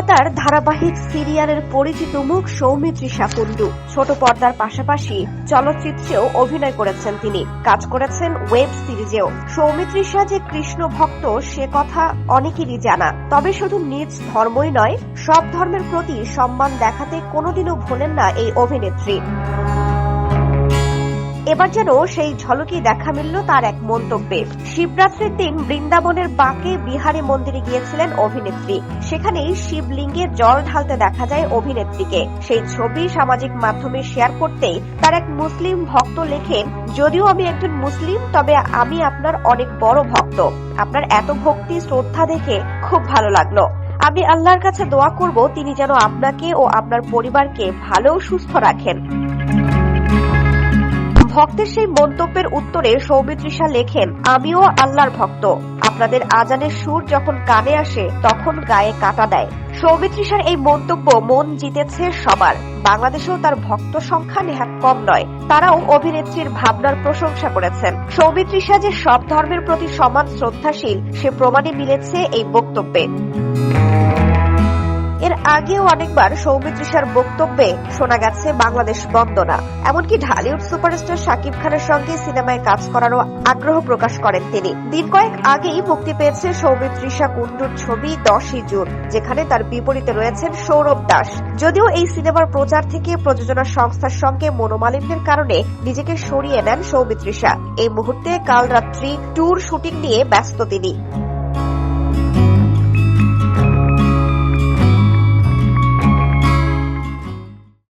কলকাতার ধারাবাহিক সিরিয়ালের পরিচিত মুখ সৌমিত্রিষা কুণ্ডু। ছোট পর্দার পাশাপাশি চলচ্চিত্রেও অভিনয় করেছেন তিনি। কাজ করেছেন ওয়েব সিরিজেও। সৌমিত্রিষা যে কৃষ্ণ ভক্ত, সে কথা অনেকেরই জানা। তবে শুধু নিজ ধর্মই নয়, সব ধর্মের প্রতি সম্মান দেখাতে কোনোদিনও ভোলেন না এই অভিনেত্রী। এবার যেন সেই ঝলকই দেখা মিলল তার এক মন্তব্যে। শিবরাত্রির দিন বৃন্দাবনের বাঁকে বিহারী মন্দিরে গিয়েছিলেন অভিনেত্রী। সেখানেই শিবলিঙ্গে জল ঢালতে দেখা যায় অভিনেত্রীকে। সেই ছবি সামাজিক মাধ্যমে শেয়ার করতেই তার এক মুসলিম ভক্ত লেখেন যদিও আমি একজন মুসলিম, তবে আমি আপনার অনেক বড় ভক্ত। আপনার এত ভক্তি, শ্রদ্ধা দেখে খুব ভালো লাগল। আমি আল্লাহর কাছে দোয়া করব তিনি যেন আপনাকে ও আপনার পরিবারকে ভালো সুস্থ রাখেন। ভক্তের সেই মন্তব্যের উত্তরে সৌমিত্রিষা লেখেন, আমিও আল্লাহর ভক্ত। আপনাদের আজানের সুর যখন কানে আসে, তখন গায়ে কাটা দেয়। সৌমিত্রিষার এই মন্তব্য মন জিতেছে সবার। বাংলাদেশেও তার ভক্ত সংখ্যা নেহাত কম নয়। তারাও অভিনেত্রীর ভাবনার প্রশংসা করেছেন। সৌমিত্রিষা যে সব ধর্মের প্রতি সমান শ্রদ্ধাশীল, সে প্রমাণে মিলেছে এই বক্তব্যে। আগেও অনেকবার সৌমিত্রিষার বক্তব্যে শোনা গেছে বাংলাদেশ বন্দনা। এমনকি ঢালিউড সুপারস্টার শাকিব খানের সঙ্গে সিনেমায় কাজ করারও আগ্রহ প্রকাশ করেন তিনি। দিন কয়েক আগেই মুক্তি পেয়েছে সৌমিত্রিষা কুণ্ডুর ছবি দশই জুন, যেখানে তার বিপরীতে রয়েছেন সৌরভ দাস। যদিও এই সিনেমার প্রচার থেকে প্রযোজনা সংস্থার সঙ্গে মনোমালিন্যের কারণে নিজেকে সরিয়ে নেন সৌমিত্রিষা এই মুহূর্তে কাল রাত্রি ট্যুর শুটিং নিয়ে ব্যস্ত তিনি।